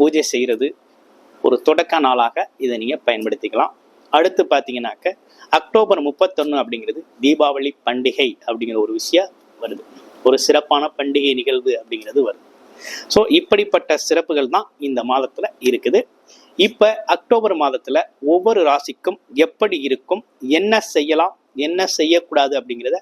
பூஜை செய்கிறது ஒரு தொடக்க நாளாக இதை நீங்கள் பயன்படுத்திக்கலாம். அடுத்து பார்த்தீங்கன்னாக்க அக்டோபர் முப்பத்தொன்று அப்படிங்கிறது தீபாவளி பண்டிகை அப்படிங்கிற ஒரு விஷயம் வருது. ஒரு சிறப்பான பண்டிகை நிகழ்வு அப்படிங்கிறது வருது. ஸோ இப்படிப்பட்ட சிறப்புகள் தான் இந்த மாதத்தில் இருக்குது. இப்போ அக்டோபர் மாதத்தில் ஒவ்வொரு ராசிக்கும் எப்படி இருக்கும் என்ன செய்யலாம் என்ன செய்யக்கூடாது அப்படிங்கிறத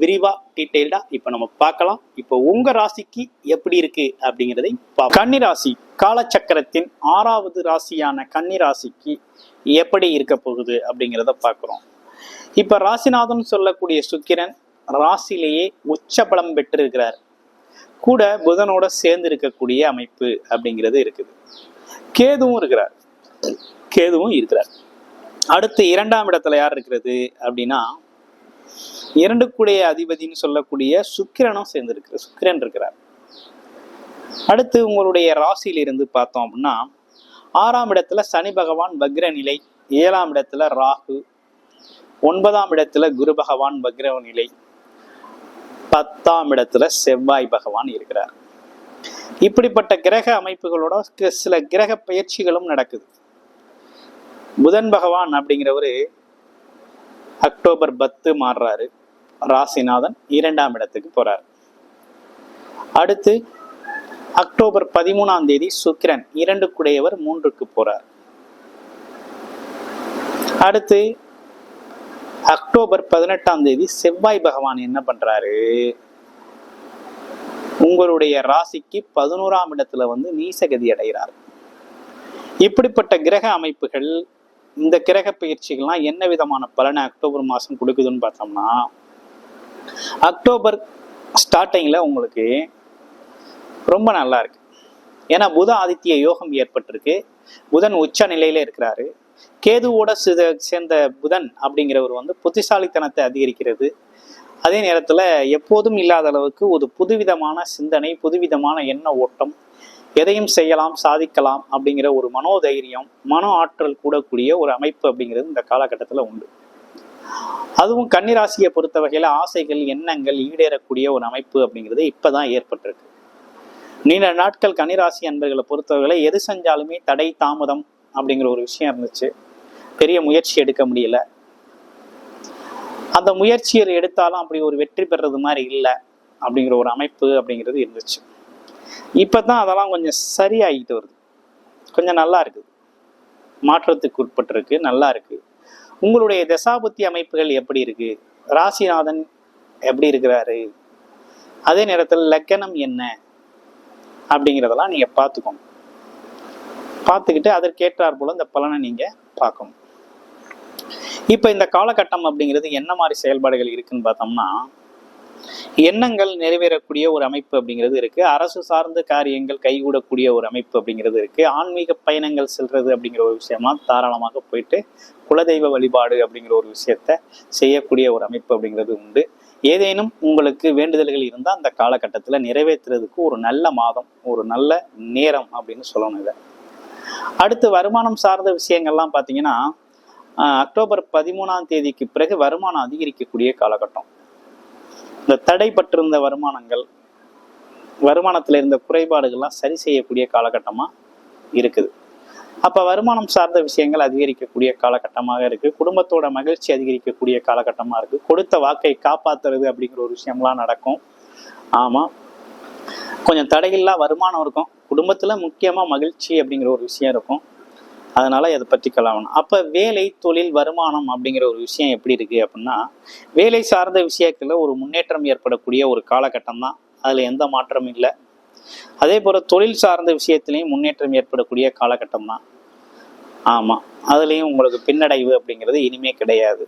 விரிவா டீட்டெயில்டா இப்ப நம்ம பார்க்கலாம். இப்போ உங்க ராசிக்கு எப்படி இருக்கு அப்படிங்கிறதை பார்ப்போம். கன்னி ராசி காலச்சக்கரத்தின் ஆறாவது ராசியான கன்னி ராசிக்கு எப்படி இருக்க போகுது அப்படிங்கிறத பார்க்குறோம். இப்ப ராசிநாதன் சொல்லக்கூடிய சுக்கிரன் ராசியிலேயே உச்ச பலம் பெற்றிருக்கிறார். கூட புதனோட சேர்ந்து இருக்கக்கூடிய அமைப்பு அப்படிங்கிறது இருக்குது. கேதுவும் இருக்கிறார். கேதுவும் இருக்கிறார். அடுத்து இரண்டாம் இடத்துல யார் இருக்கிறது அப்படின்னா இரண்டு கூடிய அதிபதினு சொல்லக்கூடிய சுக்கிரனும் சேர்ந்து சுக்கிரன் இருக்கிறார். அடுத்து உங்களுடைய ராசியிலிருந்து பார்த்தோம் அப்படின்னா ஆறாம் இடத்துல சனி பகவான் வக்ர நிலை ஏழாம் இடத்துல ராகு ஒன்பதாம் இடத்துல குரு பகவான் வக்ர நிலை பத்தாம் இடத்துல செவ்வாய் பகவான் இருக்கிறார். இப்படிப்பட்ட கிரக அமைப்புகளோட சில கிரக பயிற்சிகளும் நடக்குது. புதன் பகவான் அப்படிங்கிறவரு அக்டோபர் பத்து மாறுறாரு. ராசிநாதன் இரண்டாம் இடத்துக்கு போறார். அடுத்து அக்டோபர் பதிமூணாம் தேதி சுக்கிரன் இரண்டு குடையவர் மூன்றுக்கு போறார். அடுத்து அக்டோபர் பதினெட்டாம் தேதி செவ்வாய் பகவான் என்ன பண்றாரு? உங்களுடைய ராசிக்கு பதினோராம் இடத்துல வந்து நீசகதி அடைகிறார். இப்படிப்பட்ட கிரக அமைப்புகள் இந்த கிரக பயிற்சிகள்லாம் என்ன விதமான பலனை அக்டோபர் மாதம் கொடுக்குதுன்னு பார்த்தோம்னா அக்டோபர் ஸ்டார்டிங்கில் உங்களுக்கு ரொம்ப நல்லா இருக்கு. ஏன்னா புத ஆதித்ய யோகம் ஏற்பட்டிருக்கு. புதன் உச்ச நிலையில இருக்கிறாரு. கேதுவோட சித- சேர்ந்த புதன் அப்படிங்கிறவர் வந்து புத்திசாலித்தனத்தை அதிகரிக்கிறது. அதே நேரத்தில் எப்போதும் இல்லாத அளவுக்கு ஒரு புதுவிதமான சிந்தனை புதுவிதமான எண்ண ஓட்டம் எதையும் செய்யலாம் சாதிக்கலாம் அப்படிங்கிற ஒரு மனோதைரியம் மன ஆற்றல் கூடக்கூடிய ஒரு அமைப்பு அப்படிங்கிறது இந்த காலகட்டத்தில் உண்டு. அதுவும் கன்னிராசியை பொறுத்த வகையில் ஆசைகள் எண்ணங்கள் ஈடேறக்கூடிய ஒரு அமைப்பு அப்படிங்கிறது இப்பதான் ஏற்பட்டிருக்கு. நீண்ட நாட்கள் கன்னிராசி அன்பர்களை பொறுத்தவரை எது செஞ்சாலுமே தடை தாமதம் அப்படிங்கிற ஒரு விஷயம் இருந்துச்சு. பெரிய முயற்சி எடுக்க முடியல. அந்த முயற்சியை எடுத்தாலும் அப்படி ஒரு வெற்றி பெறது மாதிரி இல்லை அப்படிங்கிற ஒரு அமைப்பு அப்படிங்கிறது இருந்துச்சு. இப்போ தான் அதெல்லாம் கொஞ்சம் சரியாகிட்டு வருது. கொஞ்சம் நல்லா இருக்குது. மாற்றத்துக்கு உட்பட்டிருக்கு நல்லா இருக்குது உங்களுடைய தசாபுத்தி அமைப்புகள் எப்படி இருக்குது ராசிநாதன் எப்படி இருக்கிறாரு? அதே நேரத்தில் லக்கணம் என்ன? அப்படிங்கிறதெல்லாம் நீங்கள் பார்த்துக்கோங்க. பார்த்துக்கிட்டு அதற்கேற்றார் போல இந்த பலனை நீங்கள் பார்க்கணும். இப்போ இந்த காலகட்டம் அப்படிங்கிறது என்ன மாதிரி செயல்பாடுகள் இருக்குன்னு பார்த்தோம்னா எண்ணங்கள் நிறைவேறக்கூடிய ஒரு அமைப்பு அப்படிங்கிறது இருக்கு. அரசு சார்ந்த காரியங்கள் கைகூடக்கூடிய ஒரு அமைப்பு அப்படிங்கிறது இருக்கு. ஆன்மீக பயணங்கள் செல்றது அப்படிங்கிற ஒரு விஷயமா தாராளமாக போயிட்டு குலதெய்வ வழிபாடு அப்படிங்கிற ஒரு விஷயத்த செய்யக்கூடிய ஒரு அமைப்பு அப்படிங்கிறது உண்டு. ஏதேனும் உங்களுக்கு வேண்டுதல்கள் இருந்தால் அந்த காலகட்டத்தில் நிறைவேற்றுறதுக்கு ஒரு நல்ல மாதம் ஒரு நல்ல நேரம் அப்படின்னு சொல்லணும் இதை. அடுத்து வருமானம் சார்ந்த விஷயங்கள்லாம் பார்த்தீங்கன்னா ஆஹ், அக்டோபர் பதிமூணாம் தேதிக்கு பிறகு வருமானம் அதிகரிக்கக்கூடிய காலகட்டம். இந்த தடைப்பட்டிருந்த வருமானங்கள் வருமானத்தில் இருந்த குறைபாடுகள்லாம் சரி செய்யக்கூடிய காலகட்டமாக இருக்குது. அப்போ வருமானம் சார்ந்த விஷயங்கள் அதிகரிக்கக்கூடிய காலகட்டமாக இருக்குது குடும்பத்தோட மகிழ்ச்சி அதிகரிக்கக்கூடிய காலகட்டமாக இருக்குது கொடுத்த வாக்கை காப்பாத்துறது அப்படிங்கிற ஒரு விஷயம்லாம் நடக்கும். ஆமாம் கொஞ்சம் தடையில்லா வருமானம் இருக்கும். குடும்பத்தில் முக்கியமாக மகிழ்ச்சி அப்படிங்கிற ஒரு விஷயம் இருக்கும். அதனால் அதை பற்றி கலாவணும். அப்போ வேலை தொழில் வருமானம் அப்படிங்கிற ஒரு விஷயம் எப்படி இருக்குது அப்படின்னா வேலை சார்ந்த விஷயத்தில் ஒரு முன்னேற்றம் ஏற்படக்கூடிய ஒரு காலகட்டம் தான். அதில் எந்த மாற்றமும் இல்லை. அதே போல் தொழில் சார்ந்த விஷயத்துலையும் முன்னேற்றம் ஏற்படக்கூடிய காலகட்டம் தான். ஆமாம் அதுலேயும் உங்களுக்கு பின்னடைவு அப்படிங்கிறது இனிமே கிடையாது.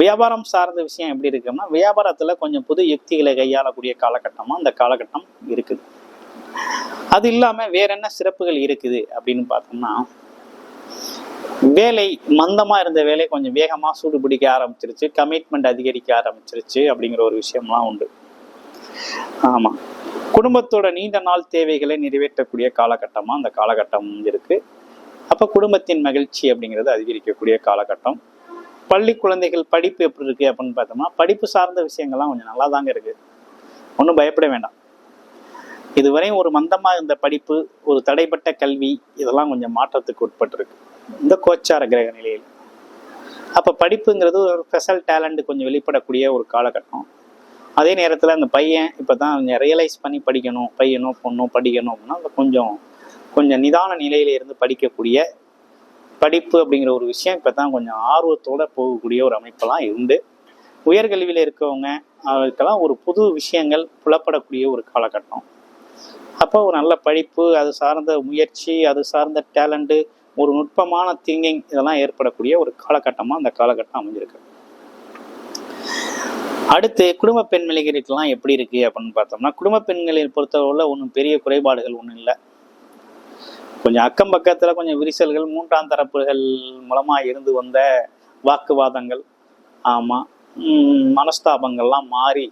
வியாபாரம் சார்ந்த விஷயம் எப்படி இருக்குன்னா வியாபாரத்தில் கொஞ்சம் புது யுக்திகளை கையாளக்கூடிய காலகட்டமாக அந்த காலகட்டம் இருக்குது. அது இல்லாமல் வேற என்ன சிறப்புகள் இருக்குது அப்படின்னு பார்த்தோம்னா வேலை மந்தமா இருந்த வேலை கொஞ்சம் வேகமா சூடு பிடிக்க ஆரம்பிச்சிருச்சு கமிட்மெண்ட் அதிகரிக்க ஆரம்பிச்சிருச்சு அப்படிங்கிற ஒரு விஷயம்லாம் உண்டு. ஆமா. குடும்பத்தோட நீண்ட நாள் தேவைகளை நிறைவேற்றக்கூடிய காலகட்டமா அந்த காலகட்டம் இருக்கு. அப்ப குடும்பத்தின் மகிழ்ச்சி அப்படிங்கிறது அதிகரிக்கக்கூடிய காலகட்டம். பள்ளி குழந்தைகள் படிப்பு எப்படி இருக்கு அப்படின்னு பார்த்தோம்னா படிப்பு சார்ந்த விஷயங்கள்லாம் கொஞ்சம் நல்லா தாங்க இருக்கு. ஒன்றும் பயப்பட வேண்டாம். இதுவரையும் ஒரு மந்தமாக இருந்த படிப்பு ஒரு தடைப்பட்ட கல்வி இதெல்லாம் கொஞ்சம் மாற்றத்துக்கு உட்பட்டிருக்கு. இந்த கோச்சார கிரக நிலையில். அப்போ படிப்புங்கிறது ஒரு ஸ்பெஷல் டேலண்ட் கொஞ்சம் வெளிப்படக்கூடிய ஒரு காலகட்டம். அதே நேரத்தில் அந்த பையன் இப்பதான் கொஞ்சம் ரியலைஸ் பண்ணி படிக்கணும் பையனோ பொண்ணோ படிக்கணும் அப்படின்னா அந்த கொஞ்சம் கொஞ்சம் நிதான நிலையில இருந்து படிக்கக்கூடிய படிப்பு அப்படிங்கிற ஒரு விஷயம் இப்போ தான் கொஞ்சம் ஆர்வத்தோடு போகக்கூடிய ஒரு அமைப்பெல்லாம் உண்டு. உயர்கல்வியில் இருக்கவங்க அவருக்கெல்லாம் ஒரு புது விஷயங்கள் புலப்படக்கூடிய ஒரு காலகட்டம். அப்போ ஒரு நல்ல படிப்பு அது சார்ந்த முயற்சி அது சார்ந்த டேலண்ட்டு ஒரு நுட்பமான திங்கிங் இதெல்லாம் ஏற்படக்கூடிய ஒரு காலகட்டமாக அந்த காலகட்டம் அமைஞ்சிருக்கு. அடுத்து குடும்ப பெண்மணிகளுக்கெல்லாம் எப்படி இருக்கு அப்படின்னு பார்த்தோம்னா குடும்ப பெண்களை பொறுத்தவரை ஒன்றும் பெரிய குறைபாடுகள் ஒன்றும் இல்லை. கொஞ்சம் அக்கம் பக்கத்தில் கொஞ்சம் விரிசல்கள் மூன்றாம் தரப்புகள் மூலமாக இருந்து வந்த வாக்குவாதங்கள் ஆமாம் மனஸ்தாபங்கள்லாம் மாறி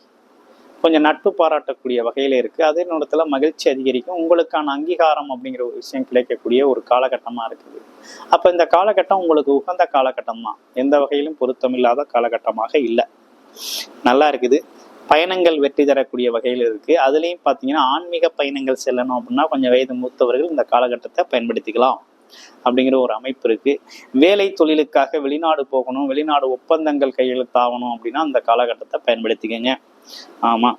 கொஞ்சம் நட்பு பாராட்டக்கூடிய வகையில் இருக்குது அதே நேரத்தில் மகிழ்ச்சி அதிகரிக்கும். உங்களுக்கான அங்கீகாரம் அப்படிங்கிற ஒரு விஷயம் கிடைக்கக்கூடிய ஒரு காலகட்டமாக இருக்குது. அப்போ இந்த காலகட்டம் உங்களுக்கு உகந்த காலகட்டம்? தான் எந்த வகையிலும் பொருத்தமில்லாத காலகட்டமாக இல்லை. நல்லா இருக்குது. பயணங்கள் வெற்றி தரக்கூடிய வகையில் இருக்குது அதுலேயும் பார்த்தீங்கன்னா ஆன்மீக பயணங்கள் செல்லணும் அப்படின்னா கொஞ்சம் வயது மூத்தவர்கள் இந்த காலகட்டத்தை பயன்படுத்திக்கலாம் அப்படிங்கிற ஒரு அமைப்பு இருக்கு. வேலை தொழிலுக்காக வெளிநாடு போகணும் வெளிநாடு ஒப்பந்தங்கள் கையெழுத்தாகணும் அப்படின்னா அந்த காலகட்டத்தை பயன்படுத்திக்கங்க. ஆமாம்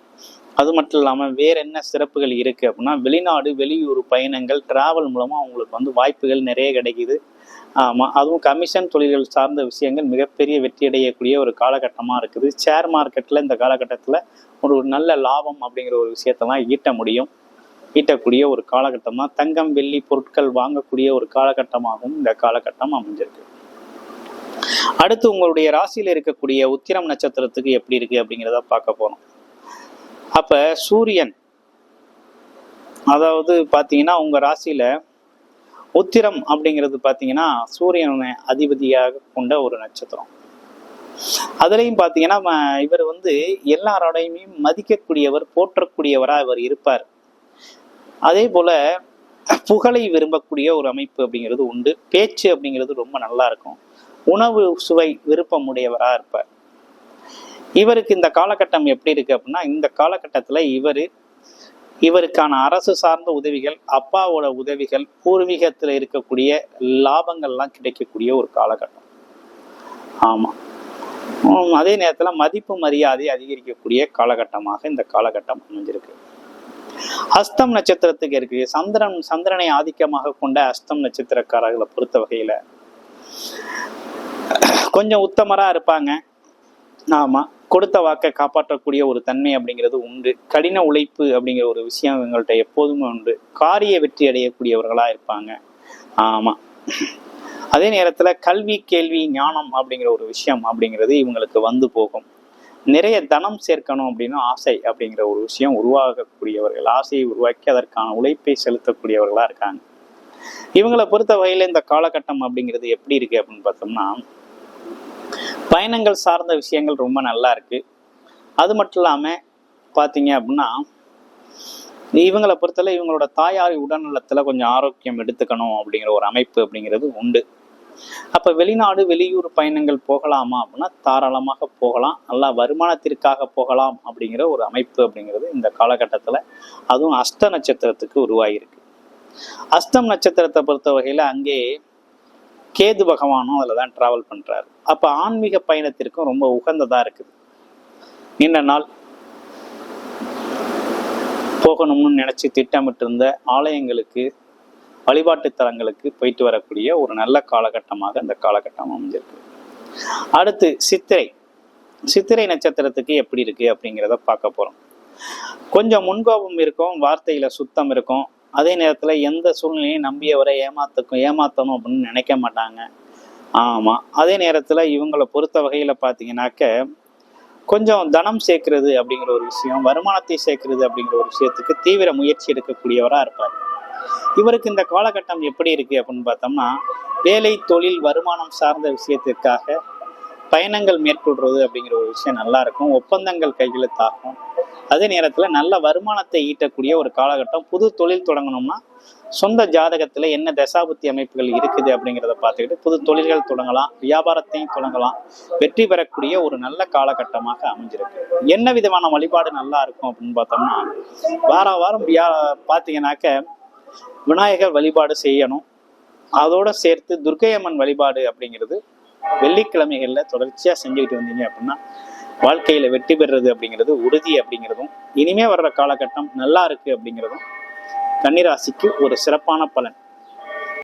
அது மட்டும் இல்லாமல் வேற என்ன சிறப்புகள் இருக்குது அப்படின்னா வெளிநாடு வெளியூர் பயணங்கள் டிராவல் மூலமாக அவங்களுக்கு வந்து வாய்ப்புகள் நிறைய கிடைக்குது. ஆமாம் அதுவும் கமிஷன் தொழில்கள் சார்ந்த விஷயங்கள் மிகப்பெரிய வெற்றி அடையக்கூடிய ஒரு காலகட்டமாக இருக்குது. ஷேர் மார்க்கெட்டில் இந்த காலகட்டத்தில் ஒரு நல்ல லாபம் அப்படிங்கிற ஒரு விஷயத்தெல்லாம் ஈட்ட முடியும். ஈட்டக்கூடிய ஒரு காலகட்டம் தான் தங்கம் வெள்ளி பொருட்கள் வாங்கக்கூடிய ஒரு காலகட்டமாகவும் இந்த காலகட்டம் அமைஞ்சிருக்கு. அடுத்து உங்களுடைய ராசியில் இருக்கக்கூடிய உத்திரம் நட்சத்திரத்துக்கு எப்படி இருக்கு அப்படிங்கிறத பார்க்க போகிறோம் அப்ப சூரியன் அதாவது பார்த்தீங்கன்னா உங்க ராசியில உத்திரம் அப்படிங்கிறது பார்த்தீங்கன்னா சூரியனை அதிபதியாக கொண்ட ஒரு நட்சத்திரம். அதுலேயும் பார்த்தீங்கன்னா இவர் வந்து எல்லாரோடையுமே மதிக்கக்கூடியவர் போற்றக்கூடியவராக இவர் இருப்பார். அதே போல புகழை விரும்பக்கூடிய ஒரு அமைப்பு அப்படிங்கிறது உண்டு. பேச்சு அப்படிங்கிறது ரொம்ப நல்லா இருக்கும். உணவு சுவை விருப்பம் உடையவராக இருப்பார். இவருக்கு இந்த காலகட்டம் எப்படி இருக்கு அப்படின்னா இந்த காலகட்டத்துல இவர் இவருக்கான அரசு சார்ந்த உதவிகள் அப்பாவோட உதவிகள் பூர்வீகத்தில் இருக்கக்கூடிய லாபங்கள்லாம் கிடைக்கக்கூடிய ஒரு காலகட்டம். ஆமாம் அதே நேரத்தில் மதிப்பு மரியாதை அதிகரிக்கக்கூடிய காலகட்டமாக இந்த காலகட்டம் அமைஞ்சிருக்கு. அஸ்தம் நட்சத்திரத்துக்கு இருக்கு. சந்திரன் சந்திரனை ஆதிக்கமாக கொண்ட அஸ்தம் நட்சத்திரக்காரர்களை பொறுத்த வகையில கொஞ்சம் உத்தமராக இருப்பாங்க. ஆமாம் கொடுத்த வாக்கை காப்பாற்றக்கூடிய ஒரு தன்மை அப்படிங்கிறது உண்டு. கடின உழைப்பு அப்படிங்கிற ஒரு விஷயம் இவங்கள்ட்ட எப்போதுமே உண்டு. காரிய வெற்றி அடையக்கூடியவர்களாக இருப்பாங்க. ஆமாம் அதே நேரத்தில் கல்வி கேள்வி ஞானம் அப்படிங்கிற ஒரு விஷயம் அப்படிங்கிறது இவங்களுக்கு வந்து போகும். நிறைய தனம் சேர்க்கணும் அப்படின்னு ஆசை அப்படிங்கிற ஒரு விஷயம் உருவாகக்கூடியவர்கள் ஆசையை உருவாக்கி அதற்கான உழைப்பை செலுத்தக்கூடியவர்களாக இருக்காங்க. இவங்களை பொறுத்த வகையில இந்த காலகட்டம் அப்படிங்கிறது எப்படி இருக்கு அப்படின்னு பார்த்தோம்னா பயணங்கள் சார்ந்த விஷயங்கள் ரொம்ப நல்லா இருக்கு. அது மட்டும் இல்லாம பாத்தீங்க அப்படின்னா இவங்களை பொறுத்தவரை இவங்களோட தாயார் உடல்நலத்தில் கொஞ்சம் ஆரோக்கியம் எடுத்துக்கணும் அப்படிங்கிற ஒரு அமைப்பு அப்படிங்கிறது உண்டு. அப்ப வெளிநாடு வெளியூர் பயணங்கள் போகலாமா அப்படின்னா தாராளமாக போகலாம். நல்லா வருமானத்திற்காக போகலாம் அப்படிங்கிற ஒரு அமைப்பு அப்படிங்கிறது இந்த காலகட்டத்துல அதுவும் அஷ்ட நட்சத்திரத்துக்கு உருவாகியிருக்கு அஸ்தம் நட்சத்திரத்தை பொறுத்த வகையில் அங்கே கேது பகவானும் அதில் தான் ட்ராவல் பண்ணுறாரு அப்போ ஆன்மீக பயணத்திற்கும் ரொம்ப உகந்ததாக இருக்குது. நீண்ட நாள் போகணும்னு நினச்சி திட்டமிட்டு இருந்த ஆலயங்களுக்கு வழிபாட்டு தலங்களுக்கு போயிட்டு வரக்கூடிய ஒரு நல்ல காலகட்டமாக இந்த காலகட்டம் அமைஞ்சிருக்கு. அடுத்து சித்திரை. சித்திரை நட்சத்திரத்துக்கு எப்படி இருக்கு அப்படிங்கிறத பார்க்க போறோம். கொஞ்சம் முன்கோபம் இருக்கும் வார்த்தையில சுத்தம் இருக்கும். அதே நேரத்தில் எந்த சூழ்நிலையும் நம்பியவரை ஏமாத்தக்கும் ஏமாத்தணும் அப்படின்னு நினைக்க மாட்டாங்க. ஆமாம் அதே நேரத்தில் இவங்களை பொறுத்த வகையில் பார்த்தீங்கன்னாக்க கொஞ்சம் தனம் சேர்க்கிறது அப்படிங்கிற ஒரு விஷயம் வருமானத்தை சேர்க்கிறது அப்படிங்கிற ஒரு விஷயத்துக்கு தீவிர முயற்சி எடுக்கக்கூடியவராக இருப்பார். இவருக்கு இந்த காலகட்டம் எப்படி இருக்குது அப்படின்னு பார்த்தோம்னா வேலை தொழில் வருமானம் சார்ந்த விஷயத்திற்காக பயணங்கள் மேற்கொள்றது அப்படிங்கிற ஒரு விஷயம் நல்லா இருக்கும் ஒப்பந்தங்கள் கையெழுத்தாகும் அதே நேரத்துல நல்ல வருமானத்தை ஈட்டக்கூடிய ஒரு காலகட்டம். புது தொழில் தொடங்கணும்னா சொந்த ஜாதகத்துல என்ன தசாபுத்தி அமைப்புகள் இருக்குது அப்படிங்கிறத பார்த்துக்கிட்டு புது தொழில்கள் தொடங்கலாம் வியாபாரத்தையும் தொடங்கலாம். வெற்றி பெறக்கூடிய ஒரு நல்ல காலகட்டமாக அமைஞ்சிருக்கு. என்ன விதமான வழிபாடு நல்லா இருக்கும் அப்படின்னு பார்த்தோம்னா வார வாரம் வியா பார்த்தீங்கன்னாக்க விநாயகர் வழிபாடு செய்யணும். அதோட சேர்த்து துர்க்கை அம்மன் வழிபாடு அப்படிங்கிறது வெள்ளிக்கிழமைகள்ல தொடர்ச்சியா செஞ்சுக்கிட்டு வந்தீங்க அப்படின்னா வாழ்க்கையில வெற்றி பெறுறது அப்படிங்கிறது உறுதி அப்படிங்கிறதும் இனிமே வர்ற காலகட்டம் நல்லா இருக்கு அப்படிங்கிறதும் கன்னிராசிக்கு ஒரு சிறப்பான பலன்.